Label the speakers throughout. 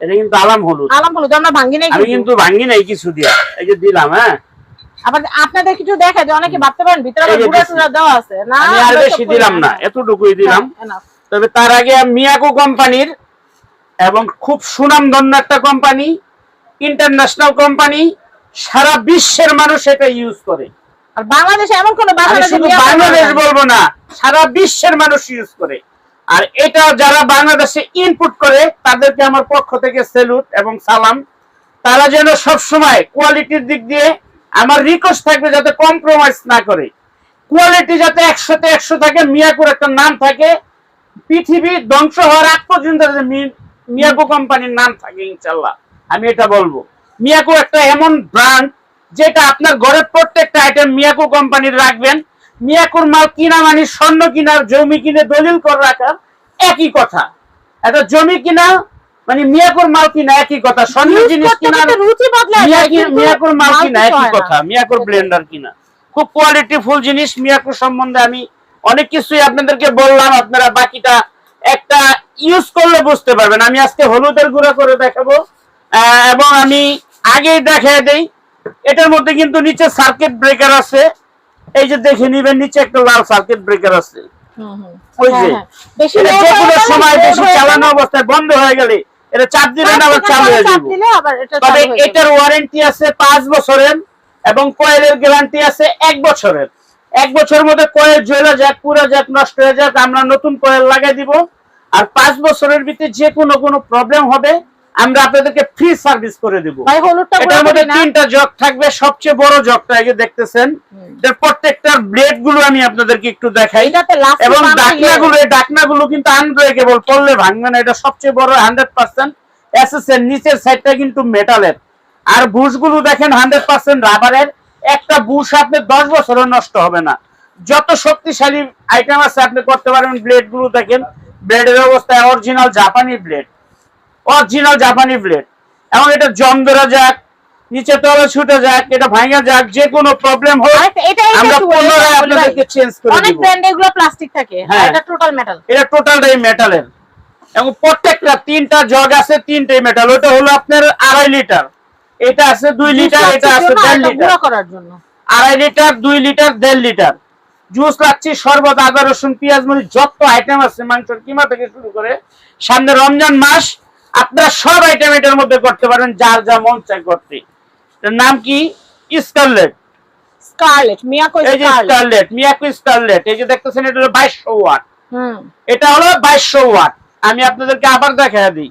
Speaker 1: এটা কিন্তু আলাম হলুদ।
Speaker 2: আলাম হলুদ আমরা ভাঙ্গি নাই
Speaker 1: আমি
Speaker 2: কিন্তু।
Speaker 1: ভাঙ্গি নাই কিছু দিয়া। এই যে দিলাম হ্যাঁ?
Speaker 2: আবার আপনাদের কিছু দেখা যায় অনেকে ভাবতে পারেন ভিতরে
Speaker 1: এই
Speaker 2: আবার
Speaker 1: যে
Speaker 2: গুঁড়া
Speaker 1: দিছি।
Speaker 2: টুড়া দেওয়া আছে। না
Speaker 1: আমি আর বেশি দিলাম না। এতটুকুই দিলাম। তবে তার আগে মিয়াকো কোম্পানির এবং খুব সুনামধন্য একটা কোম্পানি ইন্টারন্যাশনাল কোম্পানি সারা বিশ্বের মানুষ এটা ইউজ করে।
Speaker 2: আর বাংলাদেশে এমন কোন
Speaker 1: বাংলাদেশ বলব না সারা বিশ্বের মানুষ ইউজ করে। আর এটা যারা বাংলাদেশে ইনপুট করে, তাদেরকে আমার পক্ষ থেকে সেলুট এবং সালাম। তারা যেন সব সময় কোয়ালিটির দিক দিয়ে আমার রিকোয়েস্ট থাকবে যাতে কম্প্রোমাইজ না করে। কোয়ালিটি যাতে একশোতে একশো থাকে মিয়াকুর একটা নাম থাকে। পৃথিবী ধ্বংস হওয়ার আগ পর্যন্ত মিয়াকো কোম্পানির নাম থাকে ইনশাল্লাহ আমি এটা বলব। মিয়াকু একটা এমন ব্র্যান্ড যেটা আপনার ঘরের প্রত্যেকটা আইটেম মিয়াকো কোম্পানির রাখবেন। মিয়াকুর মাল কিনা মানে স্বর্ণ কিনার জমি কিনে দলিল করে রাখা একই কথা। একটা জমি কিনা মানে মিয়াকুর মাল কিনা একই কথা স্বর্ণ জিনিস কিনা মিয়াকুর মাল কিনা একই কথা মিয়াকুর ব্লেন্ডার কিনা। খুব কোয়ালিটি ফুল জিনিস মিয়াকুর সম্বন্ধে আমি অনেক কিছুই আপনাদেরকে বললাম আপনারা বাকিটা একটা ইউজ করলে বুঝতে পারবেন। আমি আজকে হলুদের গুঁড়া করে দেখাবো আহ, এবং আমি আগেই দেখাই দেই এটার মধ্যে কিন্তু নিচে সার্কিট ব্রেকার আছে। এই যে দেখে নিবেন নিচে একটা লাল সার্কিট ব্রেকার আছে।
Speaker 2: হ্যাঁ, হ্যাঁ। বেশি
Speaker 1: এটা
Speaker 2: low
Speaker 1: যে কোনো
Speaker 2: গেলে
Speaker 1: সময় বেশি চালানো অবস্থায় বন্ধ গেলে এটা চাপ দিলে আবার চালু যাবে।
Speaker 2: দিলে আবার এটা
Speaker 1: তবে
Speaker 2: চালু যাবে।
Speaker 1: এটার ওয়ারেন্টি আছে পাঁচ বছরের এবং কয়েলের গ্যারান্টি আছে এক বছরের। এক বছরের মধ্যে কয়েল জ্বলে যাক পুরো যাক নষ্ট হয়ে যাক আমরা নতুন কয়েল লাগাই দিব। আর পাঁচ বছরের ভিতরে যে কোনো কোনো প্রবলেম হবে। আমরা আপনাদেরকে ফ্রি সার্ভিস করে দিব। এটার মধ্যে তিনটা জগ থাকবে। সবচেয়ে বড় জগটা এই যে দেখতেছেন। প্রত্যেকটার ব্লেডগুলো আমি আপনাদেরকে একটু দেখাই।
Speaker 2: এটাতে লাস্ট
Speaker 1: এবং ডাকনাগুলো এই ডাকনাগুলো কিন্তু আনব্রেকেবল পড়লে ভাঙবে না। এটা সবচেয়ে বড় হান্ড্রেড পার্সেন্ট এসএসএর নিচের সাইডটা কিন্তু মেটালের আর বুশগুলো দেখেন হান্ড্রেড পার্সেন্ট রাবারের একটা বুশ আপনি দশ বছরও নষ্ট হবে না। যত শক্তিশালী আইটেম আছে আপনি করতে পারবেন ব্লেডগুলো দেখেন। ব্লেডের অবস্থা অরিজিনাল জাপানি ব্লেড অরিজিনাল জাপানি ব্লেড এবং এটা জম ধরা যাক নিচে তলে ছুটে যাক এটা ভাঙা যাক যে কোনো প্রবলেম
Speaker 2: এটা এটা
Speaker 1: আমরা পুনরায় আপনাদেরকে চেঞ্জ করে
Speaker 2: অনেক
Speaker 1: দিব।
Speaker 2: ব্র্যান্ড এগুলো প্লাস্টিক থাকে
Speaker 1: হ্যাঁ।
Speaker 2: এটা টোটাল মেটাল
Speaker 1: এটা টোটালটাই মেটালের এবং প্রত্যেকটা তিনটা জগ আছে তিনটাই মেটাল ওটা হলো আপনার আড়াই লিটার এটা আছে দুই লিটার এটা আছে দেড় লিটার
Speaker 2: করার জন্য।
Speaker 1: আড়াই লিটার দুই লিটার দেড় লিটার জুস লাচ্ছি শরবত আদা রসুন পেঁয়াজ মরিচ যত আইটেম আছে মাংসের কিমা থেকে শুরু করে সামনে রমজান মাস আপনারা সব আইটেম এটার মধ্যে করতে পারেন যার যা মন চাই করতে। নাম কি? Scarlet
Speaker 2: scarlet Miyako scarlet
Speaker 1: Miyako scarlet এই যে দেখতেছেন এটা হলো বাইশশো ওয়াট।
Speaker 2: হুম।
Speaker 1: এটা হলো বাইশশো ওয়াট। আমি আপনাদেরকে আবার দেখা দিই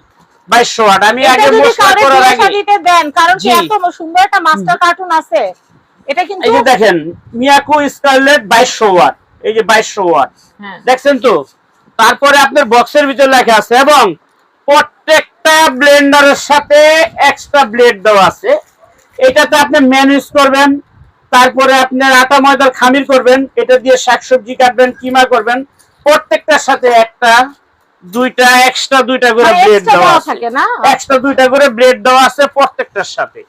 Speaker 1: বাইশশো ওয়াট। আমি আগে মশলা করার আগে
Speaker 2: দিতে দেন কারণ কি এত সুন্দর একটা মাস্টার কার্টুন আছে। এটা কিন্তু
Speaker 1: এই যে দেখেন মিয়াকো স্কারলেট বাইশশো ওয়াট। এই যে বাইশশো ওয়াট।
Speaker 2: হ্যাঁ।
Speaker 1: দেখছেন তো? তারপরে আপনার বক্সের ভিতরে লেখা আছে এবং প্রত্যেকটা ব্লেন্ডারের সাথে এক্সট্রা ব্লেড দেওয়া আছে। এটাতে আপনি ম্যানেজ করবেন তারপরে আপনার আটা ময়দার খামির করবেন এটা দিয়ে শাকসবজি কাটবেন কিমা করবেন প্রত্যেকটার সাথে একটা দুইটা এক্সট্রা দুইটা করে
Speaker 2: মানে
Speaker 1: ব্লেড দেওয়া
Speaker 2: দেওয়া
Speaker 1: আছে।
Speaker 2: থাকে না?
Speaker 1: এক্সট্রা দুইটা করে ব্লেড দেওয়া আছে প্রত্যেকটার সাথে।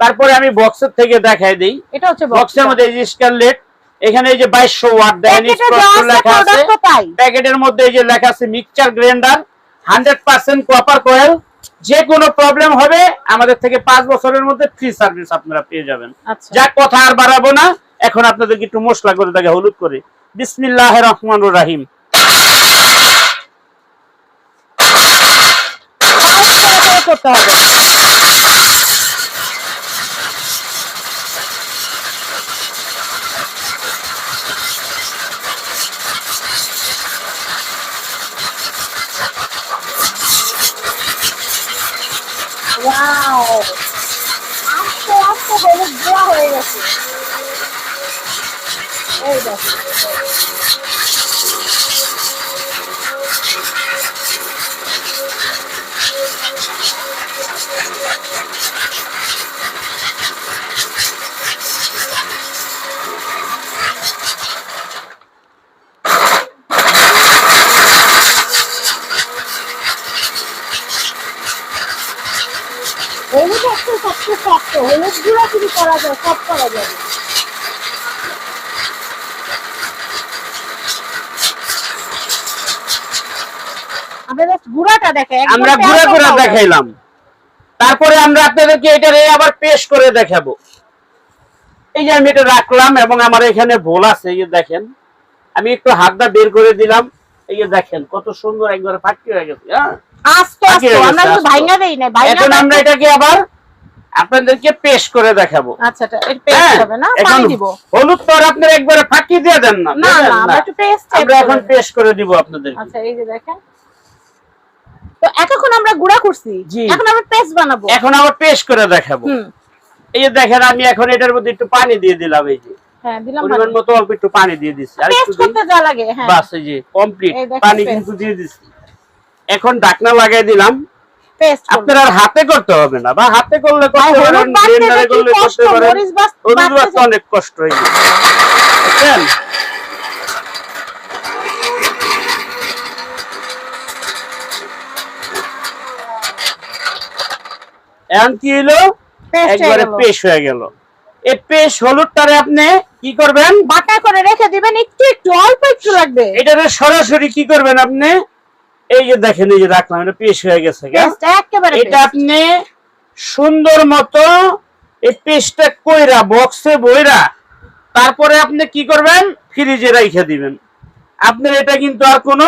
Speaker 1: তারপরে আমি বক্সের থেকে দেখাই দিই।
Speaker 2: এটা হচ্ছে
Speaker 1: বক্সের মধ্যে এই যে স্কারলেট এখানে এই যে বাইশশো ওয়াট
Speaker 2: আছে
Speaker 1: লেখা আছে। প্যাকেটের মধ্যে এই যে লেখা আছে mixture grinder hundred percent copper coil যে কোনো প্রবলেম হবে আমাদের থেকে পাঁচ বছরের মধ্যে ফ্রি সার্ভিস আপনারা পেয়ে যাবেন।
Speaker 2: আচ্ছা।
Speaker 1: যা কথা আর বাড়াবো না। এখন আপনাদেরকে একটু মশলা করে দেখে হলুদ করে। বিসমিল্লাহ রহমান রাহিম।
Speaker 2: করতে হবে। Wow! আস্তে আস্তে হলুদ দেওয়া হয়ে গেছে এই দেখো হলুদ সবচেয়ে শক্ত হলুদ গুঁড়া যদি করা যায় সব করা যাবে আমরা দেওয়া হবে।
Speaker 1: দেখাইলাম। তারপরে আমরা আপনাদেরকে এটারে আবার পেশ করে দেখাবো। এই যে আমি এটা রাখলাম এবং আমার এখানে ভোল আছে, এই দেখেন। আমি একটু হাতটা বের করে দিলাম। এই যে দেখেন, কত সুন্দর একবারে ফাটকি হয়ে গেছে হ্যাঁ?
Speaker 2: আস্ত আস্ত আমরা কিন্তু। ভাইঙ্গা দেই না ভাইঙ্গা
Speaker 1: এখন আমরা এটাকে আবার আপনাদেরকে পেশ করে দেখাবো।
Speaker 2: আচ্ছা এটা পেস্ট
Speaker 1: হ্যাঁ,
Speaker 2: হবে না? পানি দিব।
Speaker 1: হলুদ তো আপনার একবারে ফাটিয়ে দিয়ে দেন না
Speaker 2: না না আমরা একটু পেস্ট
Speaker 1: আমরা এখন করে দিব আপনাদের
Speaker 2: আচ্ছা এই যে দেখেন। তো এতক্ষণ আমরা গুঁড়া করছি। এখন আমরা পেস্ট বানাবো।
Speaker 1: এখন আবার পেশ করে দেখাবো। এই যে দেখেন আমি এখন এটার মধ্যে একটু পানি দিয়ে দিলাম এই যে।
Speaker 2: হ্যাঁ
Speaker 1: পরিমাণ মতো অল্প একটু পানি দিয়ে দিচ্ছি আর একটু
Speaker 2: যা লাগে হ্যাঁ।
Speaker 1: বাস এই যে কমপ্লিট পানি কিন্তু দিয়ে দিচ্ছি এখন ঢাকনা লাগাই দিলাম। আপনার আর হাতে করতে হবে না বা হাতে করলে করতে পারেন ব্লেন্ডারে
Speaker 2: কি
Speaker 1: করলে করতে পারেন। হলুদ
Speaker 2: বাটতে
Speaker 1: বাটতে অনেক কষ্ট হয়ে যায় বুঝছেন এখন কি হলো? একবারে পেশ হয়ে গেল। এই পেশ হলুদটারে আপনি কি করবেন?
Speaker 2: বাটা করে রেখে দিবেন একটু একটু অল্প একটু লাগবে।
Speaker 1: এটারে সরাসরি কি করবেন আপনি? এই যে দেখেন এই যে রাখলাম এটা পেশ হয়ে গেছে
Speaker 2: একেবারে
Speaker 1: এটা আপনি সুন্দর মতো এই পেস্টটা কইরা বক্সে বইরা তারপরে আপনি কি করবেন? ফ্রিজে রাইখে দিবেন। আপনার এটা কিন্তু আর কোনো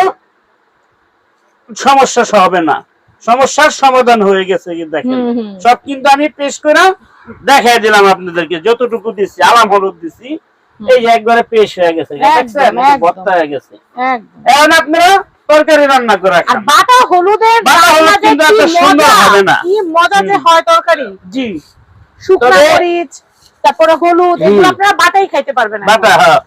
Speaker 1: সমস্যা হবে না। সমস্যার সমাধান হয়ে গেছে দেখেন। সব কিন্তু আমি পেস্ট করে দেখাই দিলাম আপনাদেরকে যতটুকু দিছি আলাম হলুদ দিছি এই যে একবারে পেশ হয়ে গেছে। ভর্তা হয়ে গেছে। এখন আপনারা তরকারি রান্না করে
Speaker 2: আর বাটা হলুদের
Speaker 1: বাটা হলুদ কিন্তু এত সুন্দর
Speaker 2: মজা,
Speaker 1: হবে না।
Speaker 2: কি মজা যে হয় তরকারি।
Speaker 1: জি।
Speaker 2: শুকনা মরিচ তারপরে হলুদ এগুলো আপনারা বাটাই খাইতে পারবেন
Speaker 1: বাটা হ্যাঁ।